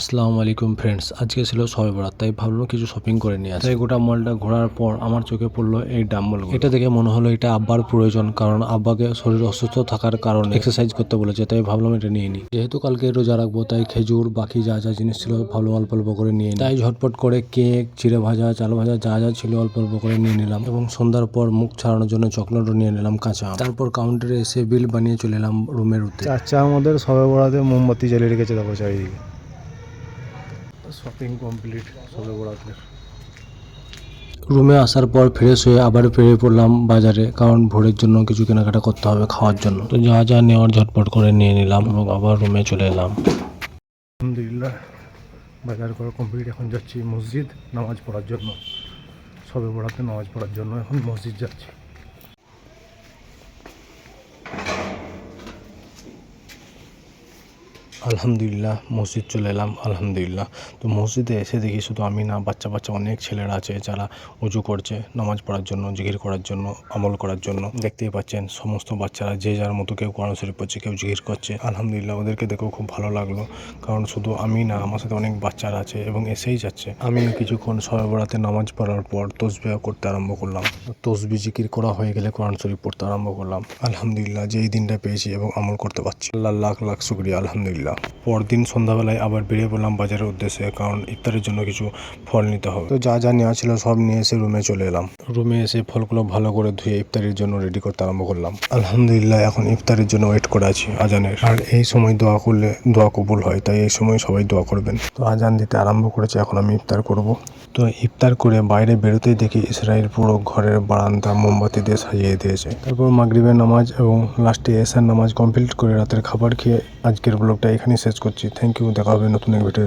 আসসালামু আলাইকুম ফ্রেন্ডস আজকে ছিল সবে বরাত তাই ভাবলাম কিছু শপিং করে নিয়ে আসি। তাই গোটা মলটা ঘোরার পর আমার চোখে পড়ল এই ডাম্বল এটা দেখে মনে হলো এটা আব্বার প্রয়োজন, কারণ আব্বাকে শরীর অসুস্থ থাকার কারণে এক্সারসাইজ করতে বলেছে, তাই ভাবলাম এটা নিয়ে নিই যেহেতু কালকে রোজা রাখব, তাই খেজুর, বাকি যা যা জিনিস ছিল ভালো অল্প অল্প করে নিয়ে তাই ঝটপট করে কেক চিড়ে ভাজা, চাল ভাজা, যা যা ছিল অল্প অল্প করে নিয়ে নিলাম এবং সন্ধ্যার পর মুখ ছাড়ানোর জন্য চকলেটও নিয়ে নিলাম কাঁচা। তারপর কাউন্টারে এসে বিল বানিয়ে চলে এলাম রুমের উঠতে চাচা আমাদের সবে বড়াতে মোমবাতি জ্বালিয়ে রেখেছে দেখো চারিদিকে। শপিং কমপ্লিট সবে বড়াতে রুমে আসার পর ফ্রেশ হয়ে আবার ফিরে পড়লাম বাজারে কারণ ভোরের জন্য কিছু কেনাকাটা করতে হবে খাওয়ার জন্য। তো যা যা নেওয়ার ঝটপট করে নিয়ে নিলাম এবং আবার রুমে চলে এলাম। আলহামদুলিল্লাহ বাজার করা কমপ্লিট এখন যাচ্ছি মসজিদ নামাজ পড়ার জন্য। সবে বড়াতে নামাজ পড়ার জন্য এখন মসজিদ যাচ্ছি। আলহামদুলিল্লাহ, মসজিদ চলে এলাম, আলহামদুলিল্লাহ। তো মসজিদে এসে দেখি শুধু আমি না, বাচ্চা বাচ্চা অনেক ছেলেরা আছে যারা উজু করছে, নামাজ পড়ার জন্য, জিকির করার জন্য, আমল করার জন্য। দেখতেই পাচ্ছেন সমস্ত বাচ্চারা, যে যার মতো কেউ কোরআন শরীফ পড়ছে, কেউ জিকির করছে। আলহামদুলিল্লাহ, ওদেরকে দেখেও খুব ভালো লাগল। কারণ শুধু আমি না, আমার সাথে অনেক বাচ্চারা আছে এবং এসেই যাচ্ছে। আমি কিছুক্ষণ সবে বেড়াতে নামাজ পড়ার পর তসবিহ করতে আরম্ভ করলাম। তসবি জিকির করা হয়ে গেলে কোরআন শরীফ পড়তে আরম্ভ করলাম। আলহামদুলিল্লাহ যে এই দিনটা পেয়েছি এবং আমল করতে পারছি। আল্লাহ লাখ লাখ শুক্রিয়া, আলহামদুলিল্লাহ। পরদিন সন্ধ্যাবেলায় আবার বেরিয়ে পড়লাম বাজারের উদ্দেশ্যে, কারণ ইফতারের জন্য কিছু ফল নিতে হবে। তো যা যা নেওয়া ছিল সব নিয়ে এসে রুমে চলে এলাম। রুমে এসে ফলগুলো ভালো করে ধুয়ে ইফতারের জন্য রেডি করতে আরম্ভ করলাম। আলহামদুলিল্লাহ, এখন ইফতারের জন্য ওয়েট করে আছি, আজানের। আর এই সময় দোয়া করলে, দোয়া কবুল হয়, তাই এই সময় সবাই দোয়া করবেন। তো আজান দিতে আরম্ভ করেছে, এখন আমি ইফতার করব। তো ইফতার করে বাইরে বেরোতেই দেখি ইসরায়েল পুরো ঘরের বারান্দা মোমবাতি দিয়ে সাজিয়ে দিয়েছে। তারপর মাগরিবের নামাজ এবং লাস্টে এসার নামাজ কমপ্লিট করে রাতের খাবার খেয়ে আজকের ব্লগটা এখানেই শেষ করছি। থ্যাংক ইউ দেখা হবে নতুন এক ভিডিও